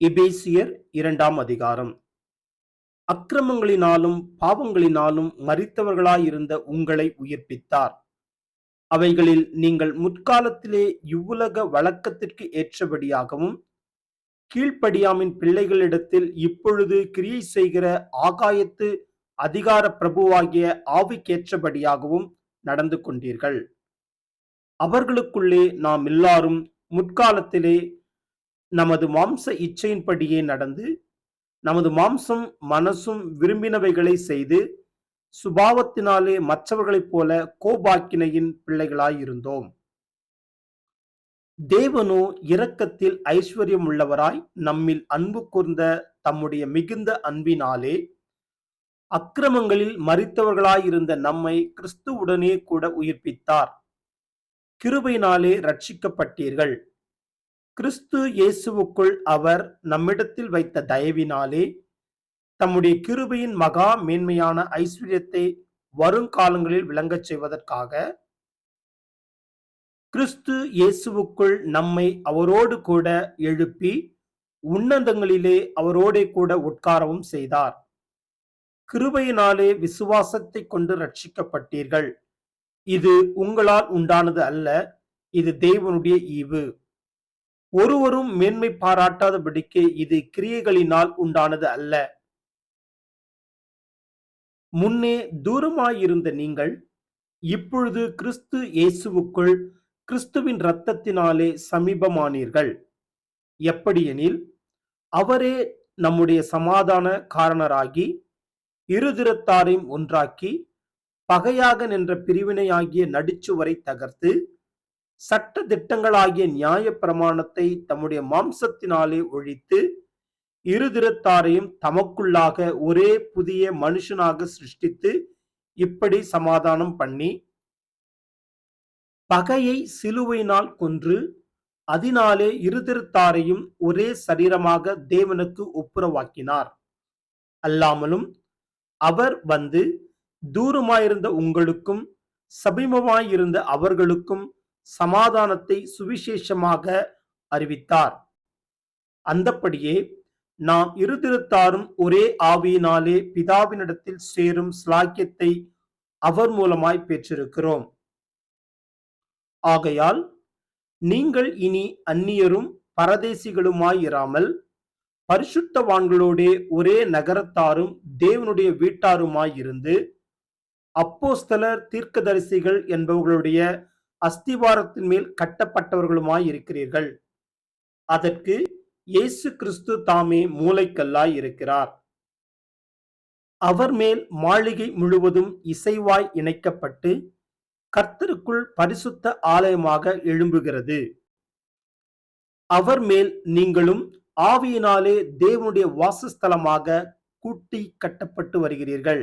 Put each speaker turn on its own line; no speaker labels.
எபேசியர் இரண்டாம் அதிகாரம். அக்கிரமங்களினாலும் பாவங்களினாலும் மறித்தவர்களாயிருந்த உங்களை உயிர்ப்பித்தார். அவைகளில் நீங்கள் முற்காலத்திலே இவ்வுலக வழக்கத்திற்கு ஏற்றபடியாகவும் கீழ்ப்படியாமின் பிள்ளைகளிடத்தில் இப்பொழுது கிரியை செய்கிற ஆகாயத்து அதிகார பிரபுவாகிய ஆவிக்கேற்றபடியாகவும் நடந்து கொண்டீர்கள். அவர்களுக்குள்ளே நாம் எல்லாரும் முற்காலத்திலே நமது மாம்ச இச்சையின்படியே நடந்து நமது மாம்சம் மனசும் விரும்பினவைகளை செய்து சுபாவத்தினாலே மற்றவர்களைப் போல கோபாக்கினையின் பிள்ளைகளாயிருந்தோம். தேவனோ இரக்கத்தில் ஐஸ்வர்யம் உள்ளவராய் நம்மில் அன்பு கூர்ந்த தம்முடைய மிகுந்த அன்பினாலே அக்கிரமங்களில் மறித்தவர்களாயிருந்த நம்மை கிறிஸ்துவுடனே கூட உயிர்ப்பித்தார். கிருபையினாலே ரட்சிக்கப்பட்டீர்கள். கிறிஸ்து இயேசுவுக்குள் அவர் நம்மிடத்தில் வைத்த தயவினாலே தம்முடைய கிருபையின் மகா மேன்மையான ஐஸ்வர்யத்தை வருங்காலங்களில் விளங்கச் செய்வதற்காக கிறிஸ்து இயேசுவுக்குள் நம்மை அவரோடு கூட எழுப்பி உன்னதங்களிலே அவரோடே கூட உட்காரவும் செய்தார். கிருபையினாலே விசுவாசத்தை கொண்டு ரட்சிக்கப்பட்டீர்கள் இது உங்களால் உண்டானது அல்ல இது தேவனுடைய ஈவு. ஒருவரும் மேன்மை பாராட்டாதபடிக்கு இது கிரியைகளினால் உண்டானது அல்ல. முன்னே தூரமாயிருந்த நீங்கள் இப்பொழுது கிறிஸ்து இயேசுவுக்குள் கிறிஸ்துவின் இரத்தத்தினாலே சமீபமானீர்கள். எப்படியெனில் அவரே நம்முடைய சமாதான காரணராகி இருதிரத்தாரையும் ஒன்றாக்கி பகையாக நின்ற பிரிவினையாகிய நடிச்சுவரை தகர்த்து சட்ட திட்டங்களாகிய நியாய பிரமாணத்தை தம்முடைய மாம்சத்தினாலே ஒழித்து இருதிரத்தாரையும் தமக்குள்ளாக ஒரே புதிய மனுஷனாக சிருஷ்டித்து இப்படி சமாதானம் பண்ணி பகையை சிலுவையினால் கொன்று அதனாலே இருதிருத்தாரையும் ஒரே சரீரமாக தேவனுக்கு ஒப்புரவாக்கினார். அல்லாமலும் அவர் வந்து தூரமாயிருந்த உங்களுக்கும் சபிமமாயிருந்த அவர்களுக்கும் சமாதானத்தை சுவிசேஷமாக அறிவித்தார். அந்தப்படியே நாம் இருதிருத்தாரும் ஒரே ஆவியினாலே பிதாவினிடத்தில் சேரும் ஸ்லாக்கியத்தை அவர் மூலமாய் பெற்றிருக்கிறோம். ஆகையால் நீங்கள் இனி அந்நியரும் பரதேசிகளுமாயிராமல் பரிசுத்தவான்களோடே ஒரே நகரத்தாரும் தேவனுடைய வீட்டாருமாயிருந்து அப்போஸ்தலர் தீர்க்கதரிசிகள் என்பவர்களுடைய அஸ்திவாரத்தின் மேல் கட்டப்பட்டவர்களுமாய் இருக்கிறீர்கள். அதற்கு இயேசு கிறிஸ்து தாமே மூளைக்கல்லாய் இருக்கிறார். அவர் மேல் மாளிகை முழுவதும் இசைவாய் இணைக்கப்பட்டு கர்த்தருக்குள் பரிசுத்த ஆலயமாக எழும்புகிறது. அவர் மேல் நீங்களும் ஆவியினாலே தேவனுடைய வாசஸ்தலமாக கூட்டி கட்டப்பட்டு வருகிறீர்கள்.